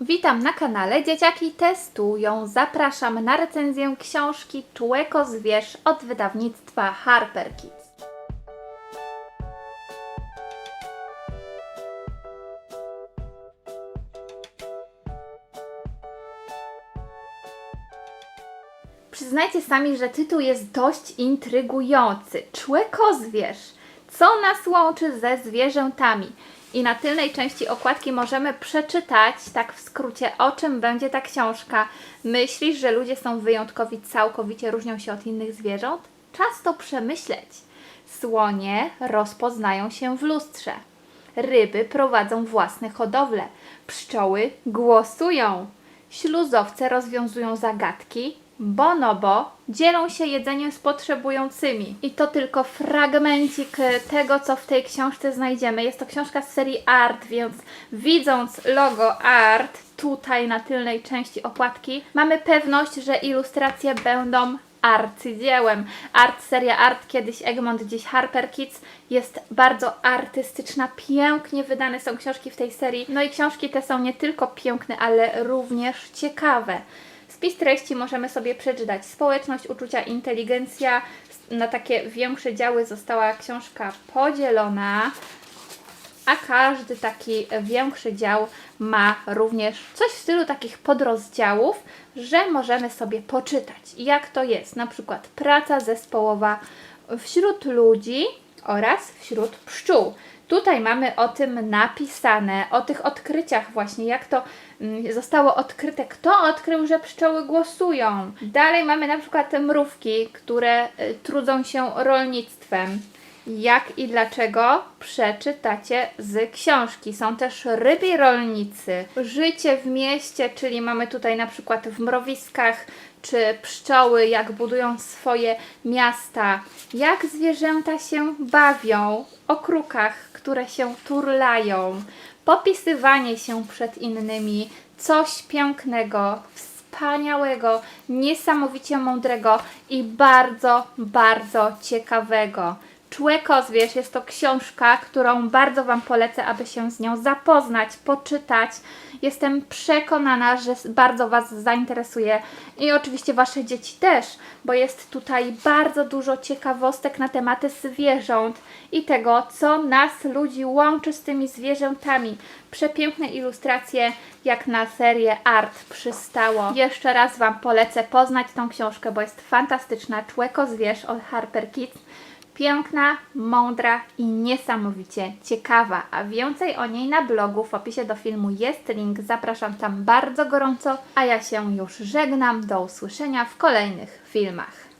Witam na kanale Dzieciaki Testują. Zapraszam na recenzję książki Człeko Zwierz od wydawnictwa Harper Kids. Przyznajcie sami, że tytuł jest dość intrygujący. Człeko zwierz. Co nas łączy ze zwierzętami? I na tylnej części okładki możemy przeczytać, tak w skrócie, o czym będzie ta książka. Myślisz, że ludzie są wyjątkowi, całkowicie różnią się od innych zwierząt? Czas to przemyśleć. Słonie rozpoznają się w lustrze. Ryby prowadzą własne hodowle. Pszczoły głosują. Śluzowce rozwiązują zagadki. Bonobo dzielą się jedzeniem z potrzebującymi. I to tylko fragmencik e, tego, co w tej książce znajdziemy. Jest to książka z serii Art, więc widząc logo Art tutaj na tylnej części okładki, mamy pewność, że ilustracje będą arcydziełem. Art, seria Art, kiedyś Egmont, dziś Harper Kids, jest bardzo artystyczna, pięknie wydane są książki w tej serii. No i książki te są nie tylko piękne, ale również ciekawe. Spis treści możemy sobie przeczytać. Społeczność, uczucia, inteligencja. Na takie większe działy została książka podzielona a każdy taki większy dział ma również coś w stylu takich podrozdziałów, że możemy sobie poczytać, jak to jest. Na przykład praca zespołowa wśród ludzi oraz wśród pszczół. Tutaj mamy o tym napisane, o tych odkryciach właśnie, jak to mm, zostało odkryte, kto odkrył, że pszczoły głosują. Dalej mamy na przykład mrówki, które y, trudzą się rolnictwem. Jak i dlaczego przeczytacie z książki. Są też rybi rolnicy. Życie w mieście, czyli mamy tutaj na przykład w mrowiskach, czy pszczoły, jak budują swoje miasta, jak zwierzęta się bawią, o krukach, które się turlają, popisywanie się przed innymi, coś pięknego, wspaniałego, niesamowicie mądrego i bardzo, bardzo ciekawego. Człeko Zwierz jest to książka, którą bardzo Wam polecę, aby się z nią zapoznać, poczytać. Jestem przekonana, że bardzo Was zainteresuje i oczywiście Wasze dzieci też, bo jest tutaj bardzo dużo ciekawostek na tematy zwierząt i tego, co nas ludzi łączy z tymi zwierzętami. Przepiękne ilustracje, jak na serię Art przystało. Jeszcze raz Wam polecę poznać tą książkę, bo jest fantastyczna. Człeko Zwierz od Harper Kids. Piękna, mądra i niesamowicie ciekawa. A więcej o niej na blogu w opisie do filmu jest link. Zapraszam tam bardzo gorąco, a ja się już żegnam. Do usłyszenia w kolejnych filmach.